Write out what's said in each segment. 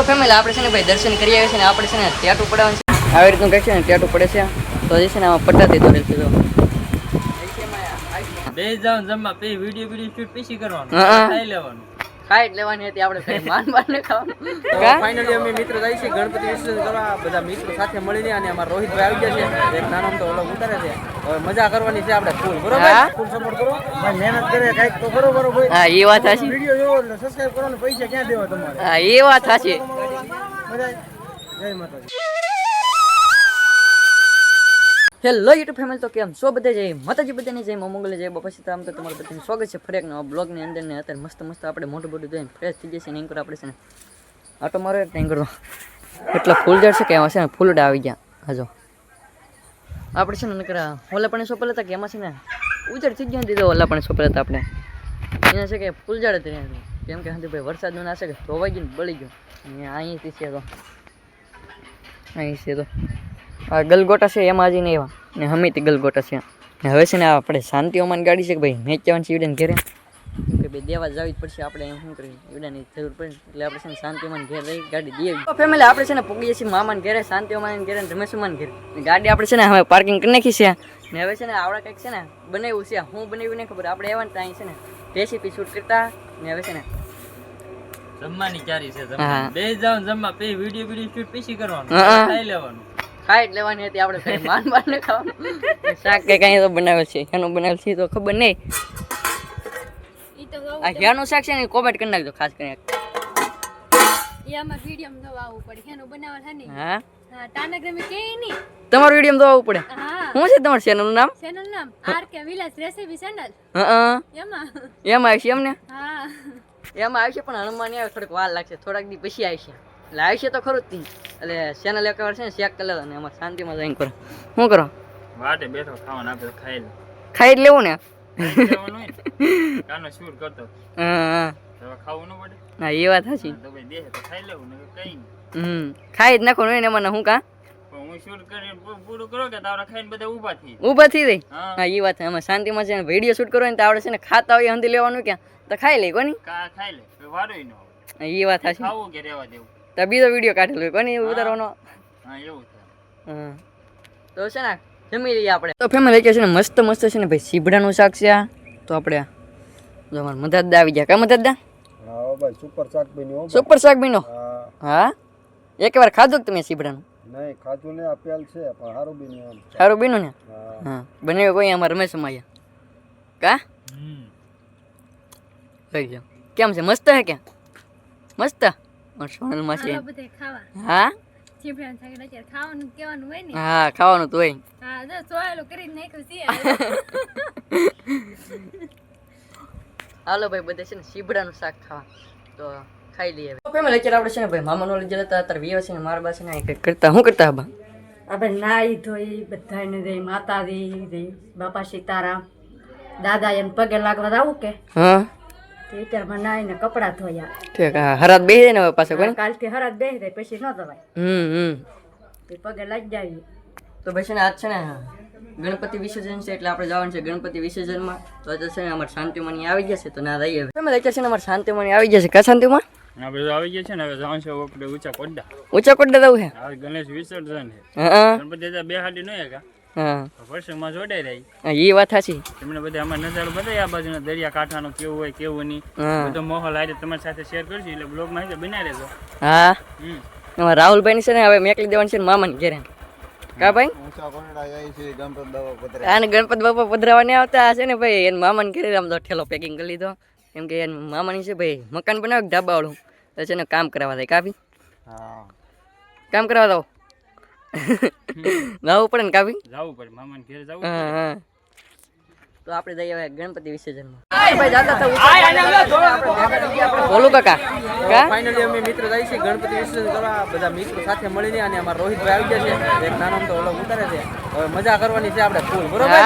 તો ફેમિલી આપણે છે ને ભાઈ દર્શન કરી આવ્યા છે ને આપણે છે ને ત્યાં પડાવવાનું છે. આવી રીતનું કહે છે ને ટેટુ પડે છે. તો હજી છે ને આમાં પટ્ટાથી દોરેલ છે તો બે જાવ જમવા પછી વીડિયો વીડિયો શૂટ પછી કરવાનું. ખાઈ લેવાનું. ખાઈ લેવાની હતી આપણે માન માન ખાવાનું. ફાઇનલી અમે મિત્રો જાય છે ગણપતિ વિસર્જન કરવા. બધા મિત્રો સાથે મળીને અને અમારા રોહિતભાઈ આવી ગયા છે. એક નાનો તો ઓલો ઉતારે છે. હવે મજા કરવાની છે આપણે ફૂલ બરોબર? ફૂલ સપોર્ટ કરો. ભાઈ મહેનત કરે કંઈક તો કરો બરોબર? હા એ વાત સાચી. વીડિયો જોવો એટલે સબસ્ક્રાઇબ કરો ને પૈસા ક્યાં દેવા તમારે? હા એ વાત સાચી. મજા જય માતાજી. હેલો યુટ્યુબ ફેમિલી તો કેમ છો બધા? જય માતાજી, બધાની જય મંગલે, જય બાપા સીતારામ તો તમારું બધાનું સ્વાગત છે. ફરી એક બ્લોગની અંદર ને અત્યારે મસ્ત મસ્ત આપણે મોટું મોટું જોઈને ફ્રેશ થઈ જશે ને એન્કર આપણે છે ને આટો મારો એક એન્કર એટલા ફૂલઝાડ છે કે એમાં છે ને ફૂલડા આવી ગયા. હજો આપણે છે ને નકરા ઓલા પણ સોપેલા હતા કે એમાં છે ને ઉજળ થઈ ગયા દીધો ઓલા પણ સોપેલા હતા આપણે. એના છે કે ફૂલ ઝાડ હતી કેમ કે હા ભાઈ વરસાદનું ના છે કે ધોવાઈ ગયું ને બળી ગયું. અને અહીંથી છે તો. અહીં છે તો. ગલગોટા છે એમાં હજી નહીં એવા ને તે ગલગોટા છે. ને હવે છે ને આપણે શાંતિ ઓમાન ગાડી છે કે ભાઈ મેચ જવાનું છે ઈવડાને ઘેરે. કે ભાઈ દેવા જવી જ પડશે આપણે એમ શું કરીએ? ઈવડાની જરૂર પડે એટલે આપણે છે ને શાંતિ અમાન ઘેર રહી ગાડી દઈએ ફેમિલી આપણે છે ને પગીએ છીએ મામાને ઘેરે શાંતિ અમાન ઘેરે ને રમેશ ઓમાન ઘેરે. ગાડી આપણે છે ને હવે પાર્કિંગ કરી નાખી છે. ને હવે છે ને આવડા કંઈક છે ને બનાવ્યું છે હું બનાવ્યું નહીં ખબર આપણે એવા ને ત્યાં છે ને રેસીપી શૂટ કરતા. ને હવે છે ને જમવાની ચારી છે બે જાવ જમવા પછી વીડિયો વીડિયો શૂટ પછી કરવાનું. ખાઈ લેવાનું. ખાઈ લેવાની હતી આપણે માન માન ને ખાવાનું. શાક કે કઈ તો બનાવેલ છે એનું બનાવેલ છે તો ખબર નહીં. આ ઘેરનું શાક છે ને કોમેન્ટ કરી નાખજો ખાસ કરીને. તમારું વીડિયો તો આવવું પડે. હા. શું છે તમારું ચેનલનું નામ? ચેનલ નામ? આર કે વિલાસ રેસીપી ચેનલ હા એમાં? એમાં આવશે એમને? હા. એમાં આવશે પણ હનુમાન આવે થોડીક વાર લાગશે. થોડાક દી પછી આવશે. એટલે છે તો ખરું જ તી. એટલે ચેનલ એક વાર છે ને ચેક કરી લેતો ને એમાં શાંતિમાં જઈને કરો. શું કરો? વાટે બેઠો ખાવાનું આપે તો ખાઈ લે. ખાઈ જ લેવું ને? કાનો શૂટ કરતો. હા હા. ખાવું ન પડે? હા એ વાત સાચી. તો ભાઈ દેહ તો ખાઈ લેવું ને કઈ હમ. ખાઈ જ નાખો ને મને હું કા? હું શૂટ કરીને પૂરું કરો કે તાવરા ખાઈને બધા ઊભા થઈ ઊભા થઈ જાય? હા. એ વાત શાંતિમાં છે વીડિયો શૂટ કરો ને તો આપણે છે ને ખાતા હોય હંધી લેવાનું ક્યાં? તો ખાઈ લે કોની? ખાઈ લે? ન એ વાત સાચી. ખાવું કે રહેવા દેવું? તો બીજો વીડિયો કાઢેલો કોની ઉતારવાનો? હા એવું હા તો છે ને જમી લઈએ આપણે. તો ફેમિલી કે છે ને મસ્ત મસ્ત છે ને ભાઈ સીબડાનું શાક છે આ. તો આપણે આ જો અમારા મદદદા આવી ગયા. કા મદદદા હા ભાઈ સુપર શાક બન્યું સુપર શાક બીનો હા. એકવાર એક વાર ખાધું કે તમે સીભડાનું નહીં ખાધું ને આપેલ છે પણ સારું બન્યું હારું સારું ને? હા. બને કોઈ અમાર રમેશ માયા કા? હમ. લઈ કેમ છે? મસ્ત હે ક્યાં મસ્ત? સોનલમાં છે. હા? ચીપડા થાકે અત્યારે ખાવાનું કેવાનું હોય ને. હા ખાવાનું તો હોય. હા જો સોયેલું કરીને નાખ્યું છે. હાલો. ભાઈ બધે છે ને શાક ખાવા. તો ખાઈ લઈએ હવે. ફેમિલી આપણે છે ને ભાઈ મામાનો જતા અત્યારે વિયો છે ને મારા બા છે ને કંઈક કરતા. શું કરતા બા આપણે નાઈ ધોઈ બધાને દઈ માતાજી દઈ બાપા સીતારામ દાદા એમ પગે લાગવા આવું કે? હા? તે અત્યારમાં નાઈને કપડાં ધોયા. ઠીક હા હરાત બેસી જાય ને હવે પાછો કાલથી જાય ન ધોવાય. હમ હમ. તે પગે લાગી જાય તો ભાઈ છે ને આજ છે ને ગણપતિ વિસર્જન છે એટલે આપણે જવાનું છે ગણપતિ વિસર્જનમાં. તો આજે છે ને અમારે શાંતિમણી આવી જશે તો ના રહીએ હવે. તમે અત્યારે છે ને અમારે શાંતિમણી આવી જશે કા શાંતિમાં? બધું આવી ગયા છે ને હવે જવાનું છે આપણે ઊંચા કોડા ઊંચા કોડે જવું છે? ગણેશ વિસર્જન છે. હા ગણપતિ બે હાડી નહીં કા? વર્ષમાં જોડાઈ રહી. એ વાત સાચી. તમને બધા અમારે નજારો બતાવી આ બાજુના દરિયા કાંઠાનો કેવું હોય કેવું નહીં. બધો માહોલ આજે તમારી સાથે શેર કરશું. એટલે બ્લોગમાં આવી બનાવી રહેજો. હા. છે ને હવે મેકલી દેવાની છે મામાની ઘેરે. કા ભાઈ? ઊંચા છે ગણપત બાપા પધરાવા. ને આવતા. હશે છે ને ભાઈ એને મામાને ઘેરે આમ તો ઠેલો પેકિંગ કરી લીધો. કેમ કે એને મામાની છે ભાઈ મકાન બનાવે ઢાબાવાળું તો છે ને કામ કરાવવા થાય કાપી કામ કરાવવા દો. લાવવું પડે ને કાપી જવું પડે મામાને ઘેર જવું હા હા. તો આપણે જઈએ હવે ગણપતિ વિસર્જનમાં બોલું કાકા. કા? ફાઇનલી અમે મિત્ર જાય છે ગણપતિ વિસર્જન કરવા? બધા મિત્રો સાથે મળીને અને અમારા રોહિતભાઈ આવી ગયા છે. એક નાનો તો ઓલો ઉતારે છે. હવે મજા કરવાની છે આપણે ફૂલ બરોબર?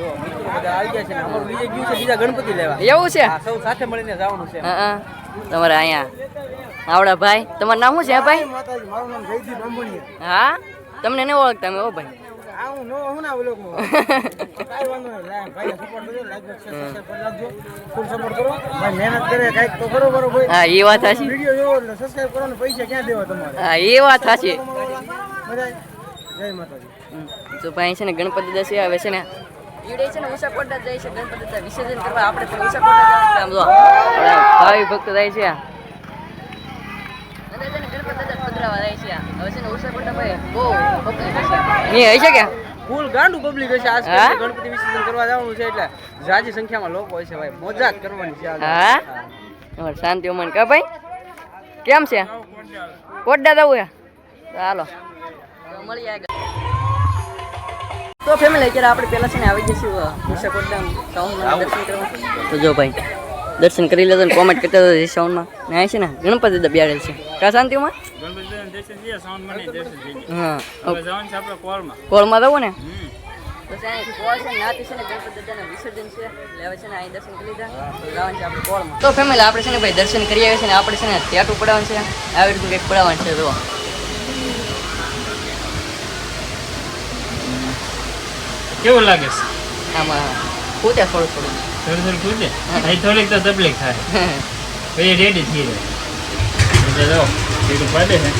હા જો મિત્રો બધા આવી ગયા છે ને અમારું બીજે ગયું છે બીજા ગણપતિ લેવા. એવું છે? હા સૌ સાથે મળીને જવાનું છે. હા હા. તમારે અહીંયા. આવડા ભાઈ તમારું નામ શું છે ભાઈ? માતાજી મારું નામ જયદીપ અંબુણીયા. હા? તમને ન ઓળખતા મેં ઓ ભાઈ. હું નો હું ના ઓલો કાઈ વાંધો નહીં. લાય ભાઈ સપોર્ટ કરજો લાઈક સબસ્ક્રાઇબ કરી નાખજો. ફૂલ સપોર્ટ કરો. ભાઈ મહેનત કરે કાઈક તો કરો બરો ભાઈ હા એ વાત સાચી. વિડિયો જોવો એટલે સબસ્ક્રાઇબ કરો ને પૈસા ક્યાં દેવા તમારે? હા એ વાત સાચી. બધા જય માતાજી. હમ. તો ભાઈ છે ને ગણપતિ દસે આવે છે ને ઈડે છે ને ઉષા કોટા જાય છે ગણપતિ વિસર્જન કરવા. આપણે પણ ઉષા કોટા જવાનું છે આમ ભાવિ ભક્ત જાય છે અને છે ને ગણપતિ દાદા પધરાવા જાય છે હવે છે ને ઉષા કોટા ભાઈ બહુ પબ્લિક હશે. નહીં હશે કે? ફૂલ ગાંડું પબ્લિક હશે. આજ ગણપતિ વિસર્જન કરવા જવાનું છે એટલે જાજી સંખ્યામાં લોકો હશે ભાઈ. મોજા જ કરવાની છે હા? શાંતિ ઉમન કા ભાઈ? કેમ છે? કોટડા દઉં હે ચાલો મળીએ આગળ. તો ફેમિલી અત્યારે આપણે પહેલા છે ને આવી જઈશું મુસાફર ધામ સાઉન્ડમાં દર્શન કરવા. તો જો ભાઈ દર્શન કરી લેજો ને કોમેન્ટ કરતા હતા સાઉન્ડમાં ને અહીં છે ને ગણપતિ દાદા છે. કા શાંતિમાં હા કોલમાં જવું ને? અહીં કોળ છે ને છે ને ગણપતિ દાદાના વિસર્જન છે. એટલે હવે છે ને અહીં દર્શન કરી લીધા. જવાનું છે આપણે કોળમાં. તો ફેમિલી આપણે છે ને ભાઈ દર્શન કરી આવ્યા છે ને આપણે છે ને ટેટુ પડાવવાનું છે. આવી રીતનું કંઈક પડાવવાનું છે જો કેવું લાગે છે આમાં પૂછે થોડું થોડું થોડું થોડું પૂછે અહીં થોડીક તો તકલીફ થાય પછી રેડી થઈ જાય એટલે જો એટલું પડે છે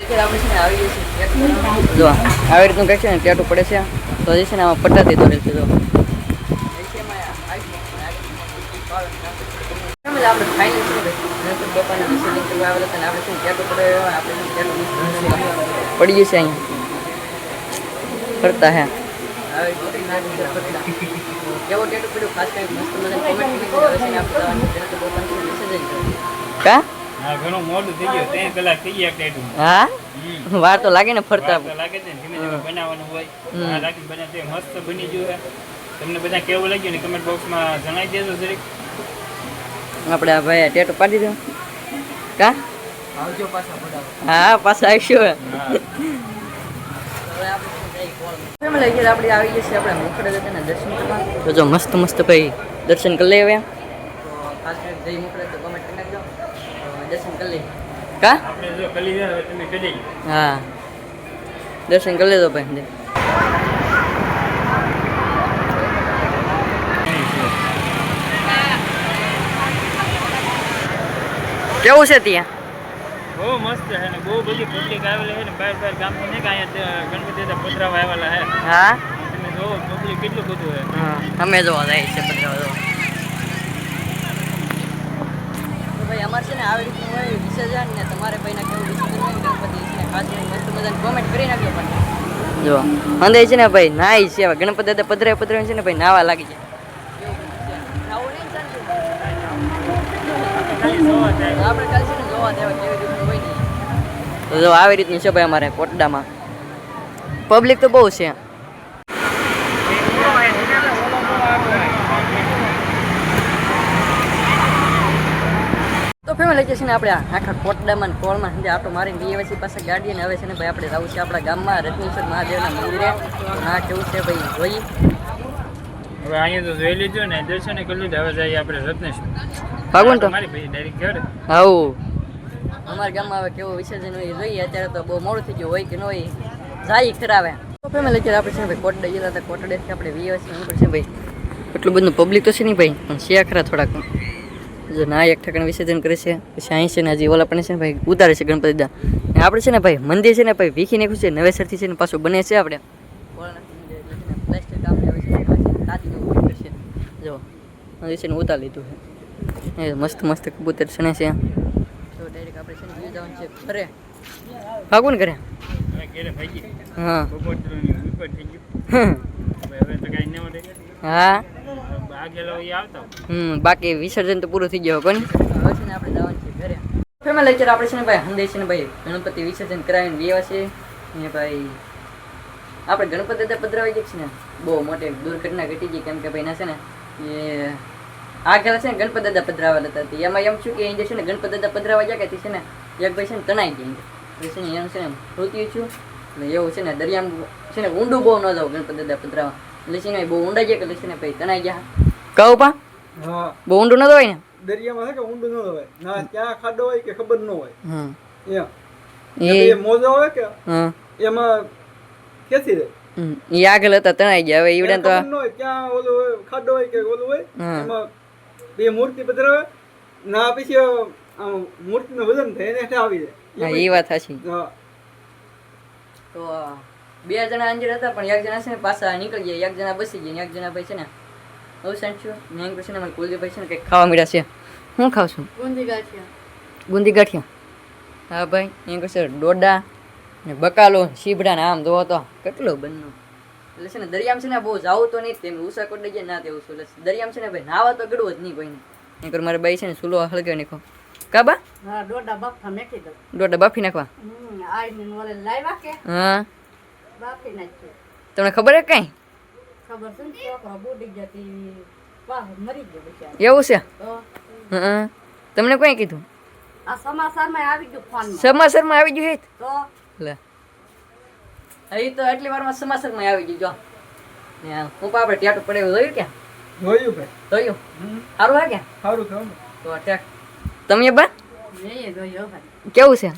અત્યારે આપણે છે ને આવી જઈએ છીએ tattoo. જો આવી રીતનું કંઈક છે ને ટેટુ પડે છે તો જે છે ને આમાં પટ્ટાથી દોરેલ છે જો ફેમિલી આપણે ફાઇનલ છે ભાઈ ગણપતિ બાપાના વિસર્જન કરવા આવેલા હતા ને આપણે છે ને ટેટુ પડે આપણે છે ને tattoo પડી જશે અહીંયા ફરતા હે કેવો ટેટુ પડ્યો ખાસ કરી મસ્ત મજાની કોમેન્ટ કરી હવે છે ને આપણે જવાનું છે ગણપતિ બાપાનું વિસર્જન કરવા. કા હા ઘણું મોડું થઈ ગયું ત્રણ કલાક થઈ ગયા ટેટુ હા વાર તો લાગે ને ફરતા વાર તો લાગે છે ને ધીમે ધીમે બનાવવાનું હોય હમ. આ રાખી બને તે મસ્ત બની ગયું છે તમને બધા કેવું લાગ્યું ને કમેન્ટ બોક્સમાં જણાવી દેજો જરીક આપણે આ ભાઈ ટેટો પાડી દો કા? આવજો હા પાછા આવીશું. હા. ફેમિલી અત્યારે આપણે આવી જશે આપણે મુખડે ને દર્શન કરવા. તો જો મસ્ત મસ્ત ભાઈ દર્શન કરી લઈએ હવે. તો ખાસ કરીને જય મુખડે તો કમેન્ટ કરી નાખજો. દર્શન કરી લઈએ. કા? આપણે જો કલી દે હવે તમે કરી હા. દર્શન કરી લેજો ભાઈ કેવું છે ત્યાં? બહુ મસ્ત છે ને બહુ બધી પબ્લિક આવેલી છે ને બહાર બહાર ગામથી નહીં કે અહીંયા ગણપતિ દાદા પધરાવા આવેલા છે. હા? તમે જો પબ્લિક કેટલું બધું છે. હા અમે જોવા જાય છે પધરાવા જોવા તો ભાઈ અમારે છે ને આવી રીતનું હોય વિસર્જન ને તમારે ભાઈને કેવું વિસર્જન હોય ગણપતિ છે ને મસ્ત મજાની કોમેન્ટ કરી નાખજો પણ. જો અંદે છે ને ભાઈ નાઈ છે ગણપતિ દાદા પધરાય પધરાય છે ને ભાઈ નાવા લાગી જાય. તો જો આવી રીતનું છે ભાઈ અમારે કોટડામાં. પબ્લિક તો બહુ છે. તો ફેમિલી છે ને આપણે આખા કોટડામાં કોલમાં સમજે આટો મારીને બીએ પછી પાસે ગાડી ને આવે છે ને ભાઈ આપણે જવું છે આપણા ગામમાં, રત્નેશ્વર મહાદેવના મંદિરે. ના કેવું છે ભાઈ? જોઈ હવે અહીંયા તો જોઈ લીધું ને, દર્શન લીધું, હવે જઈએ આપણે રત્નેશ્વર. ભાગવું તો મારી ભાઈ ડાયરેક્ટ ઘરે આવું અમારા ગામમાં હવે કેવું વિસર્જન હોય જોઈએ અત્યારે તો બહુ મોડું થઈ ગયું હોય કે ન હોય જાય ખરાવે તો ફેમિલી અત્યારે આપણે છે ને ભાઈ કોટડે ગયેલા હતા કોટડેથી આપણે વીએ છીએ ઉપર છે ભાઈ એટલું બધું પબ્લિક તો છે નહીં ભાઈ પણ છે ખરા થોડાક જો ના એક ઠેકાણે વિસર્જન કરે છે પછી અહીં છે ને હજી ઓલા પણ છે ને ભાઈ ઉતારે છે ગણપતિ દા ને આપણે છે ને ભાઈ મંદિર છે ને ભાઈ વીખી નાખ્યું છે નવેસરથી છે ને પાછું બને છે આપણે પ્લાસ્ટિક છે જો હજી છે ને ઉતાર લીધું છે એ મસ્ત મસ્ત કબૂતર સણે છે. તો ડાયરેક્ટ આપણે છે ને જવાનું છે ઘરે. ભાગવું ને ઘરે? હવે ઘરે ભાગી હા. બપોર ઉપર થઈ ગયું. હવે હવે તો કાંઈ ન મળે. હા. આગેલો એ આવતા હમ બાકી વિસર્જન તો પૂરું થઈ ગયો કોણ હવે છે ને આપણે જવાનું છે ઘરે. ફેમિલી અત્યારે આપણે છે ને ભાઈ હંદે છે ને ભાઈ ગણપતિ વિસર્જન કરાવીને બેવા છે. ને ભાઈ આપણે ગણપતિ દાદા પધરાવી ગયા છે ને. બહુ મોટી દુર્ઘટના ઘટી ગઈ કેમ કે ભાઈ ના છે ને એ આગળ છે ને ગણપત દાદા પધરાવા હતા. એમાં એમ છું કે એ છે ને ગણપત દાદા પધરાવા ગયા કે છે ને એક ભાઈ છે ને તણાઈ ગયા. પછી છે ને એનું છે ને મૃત્યુ છું એટલે એવું છે ને દરિયામાં છે ને ઊંડું બહુ ન જાવ ગણપત દાદા પધરાવા. એટલે છે ને બહુ ઊંડા ગયા એટલે છે ને ભાઈ તણાઈ ગયા. કહું પા. બહુ ઊંડું ન હોય ને? દરિયામાં છે કે ઊંડું ન હોય ના ક્યાં ખાડો હોય કે ખબર ન હોય? એમ. એ એ મોજો હોય કે એમાં દે? હમ. ઈ આગળ હતા તણાઈ ગયા. હવે ઈવડે તો ક્યાં ઓલું ખાડો હોય કે ઓલું હોય એમાં બે મૂર્તિ પધરાવે ના પછી મૂર્તિનું વજન થાય એને હેઠે આવી જાય. એ વાત સાચી. તો બે જણા અંદર હતા પણ એક જણા છે ને પાછા નીકળી ગયા એક જણા બસી ગયા એક જણા ભાઈ છે ને અવસાન થયું ને એમ છે ને મારા કુલદીપભાઈ છે ને કંઈક ખાવા મળ્યા છે. હું ખાવ છું? ગુંદી ગાંઠિયા ગુંદી ગાંઠિયા હા ભાઈ એમ કહે છે ડોડા ને બકાલો શીભડા ને આમ જોવો તો કેટલો બંનો એટલે છે ને દરિયામાં છે ને બહુ જાવું તો નહીં જ તેમ ઉષા કોટ જાય ના તેવું છું. એટલે દરિયામાં છે ને ભાઈ નાવા તો ગડવું જ નહીં કોઈને નહીં મારે બાઈ છે ને સુલો હળગાવી નાખો. કાબા હા ડોડા બાફા મેકી દો ડોડા બાફી નાખવા. આઈને ઓલે લાવ્યા કે? હા. બાફી નાખ્યો. તમને ખબર હે કાંઈ? ખબર છે ને છોકરો બુડી જતી વાહ મરી ગયો બિચારો. એવું છે? હા. તમને કોઈ કીધું? આ સમાચારમાં આવી ગયું ફોનમાં. સમાચારમાં આવી ગયું હે તો? લે. અહીં તો એટલી વારમાં સમાચારમાં આવી ગયું જો. ને હું પણ ટેટું પડે એવું જોયું ક્યાં? જોયું ભાઈ જોયું? સારું હા ક્યાં સારું થયું તો ટેક તમે બા? કેવું છે?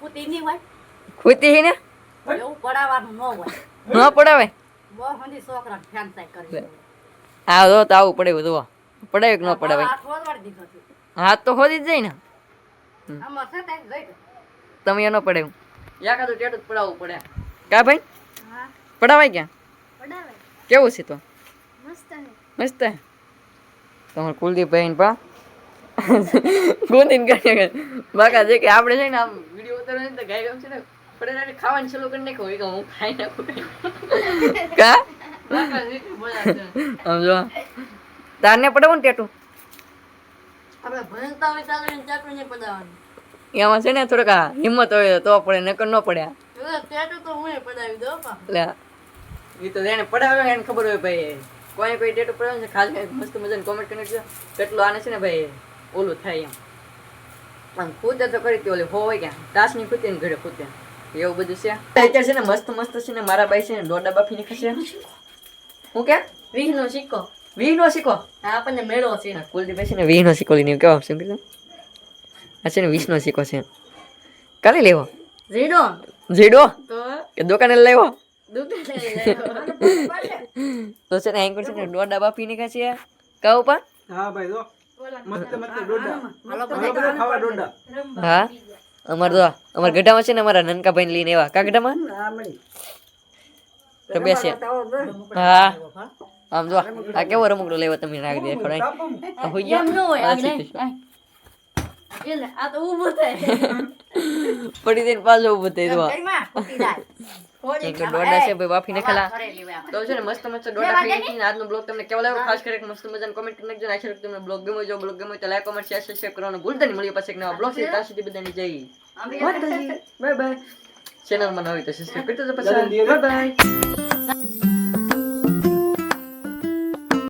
ખૂતી નહીં હોય. ખુતી ને? એવું પડાવવાનું ન હોય. ન પડાવે? જો તો આવું પડે એવું જોવો પડાવે કે ન પડાવે હાથ તો ખોદી જ જાય ને. ને. તમે એનો પડે એવું એકાદું ટેટુ જ પડાવવું પડે. કા ભાઈ? હા. પડાવાય ક્યાં? પડાવાય. કેવું છે તો? મસ્ત હે મસ્ત હે તમારે કુલદીપભાઈ ને પા. ગોંધીને કાઢ્યા બાકા જે કે આપણે છે ને આમ વીડિયો ઉતારવા ને તો ગાય ગમ છે ને પડે ખાવાનું ચાલુ કરી નાખો કે હું ખાઈ નાખું. કા? આમ તારને પડાવું ને ટેટુ? આપણે ભણતા હોય એને ચાકુ નહીં પડાવવાનું. એમાં છે ને થોડુંક આ હિંમત હોય તો પડે નકર ન પડે. એટલે ટેટુ તો હું પડાવી દઉં પા. એટલે એ તો એને પડાવે એને ખબર હોય ભાઈ કોઈ કોઈ ટેટુ પડાવે છે ખાસ મસ્ત મજાની કોમેન્ટ કરી નાખજો કેટલું આને છે ને ભાઈ ઓલું થાય એમ. આમ ખુદે તો કરી ઓલી હો હોય ક્યાં તાસની ખૂતે ને ઘરે ખૂતે. એવું બધું છે. અત્યારે છે ને મસ્ત મસ્ત છે ને મારા ભાઈ છે ને દોડા બાફી નીકળશે ખસે હું કે? વીસનો સિક્કો વીહ નો શીખો? આ આપણને મેળો છે. કુલદીપ છે ને વીહ નો શીખો લઈને કેવા શું કીધું આ છે ને વિષ્ણુ સિક્કો શીખો છે. કાલે લેવો? ઝીરો જીડો કે દુકાને લેવો? તો છે ને અહીં છે ને દોડા બાફી ને છે. કહું પા હા ભાઈ જો. મસ્ત મસ્ત ડોડા હાલો હાલો બધા ખાવા ડોડા હા? અમાર તો અમાર ગઢામાં છે ને અમારા નનકા ભાઈ લઈને એવા. કા ગઢામાં? તો બેસે. હા. આમ જો આ કેવો રમકડો લેવો તમે રાખી દે હોય. એટલે આ તો ઊભું થાય. પડી દઈને પાછો ઊભું થઈ દો છે ભાઈ નાખેલા તો છે ને મસ્ત મસ્ત ડોડા ખાઈ આજનો બ્લોગ તમને કેવો લાગ્યો? ખાસ કરીને મસ્ત મજાનો કોમેન્ટ કરી નાખજો ને. આશા તમને બ્લોગ ગમ્યો જો બ્લોગ ગમ્યો તો લાઈક કોમેન્ટ શેર સબસ્ક્રાઇબ કરવાનું ભૂલતા નહીં. મળીએ પાછા એક નવા બ્લોગ છે ત્યાં સુધી બધાની જય બાય બાય ચેનલમાં ન તો સબસ્ક્રાઇબ કરજો પાછા. Bye bye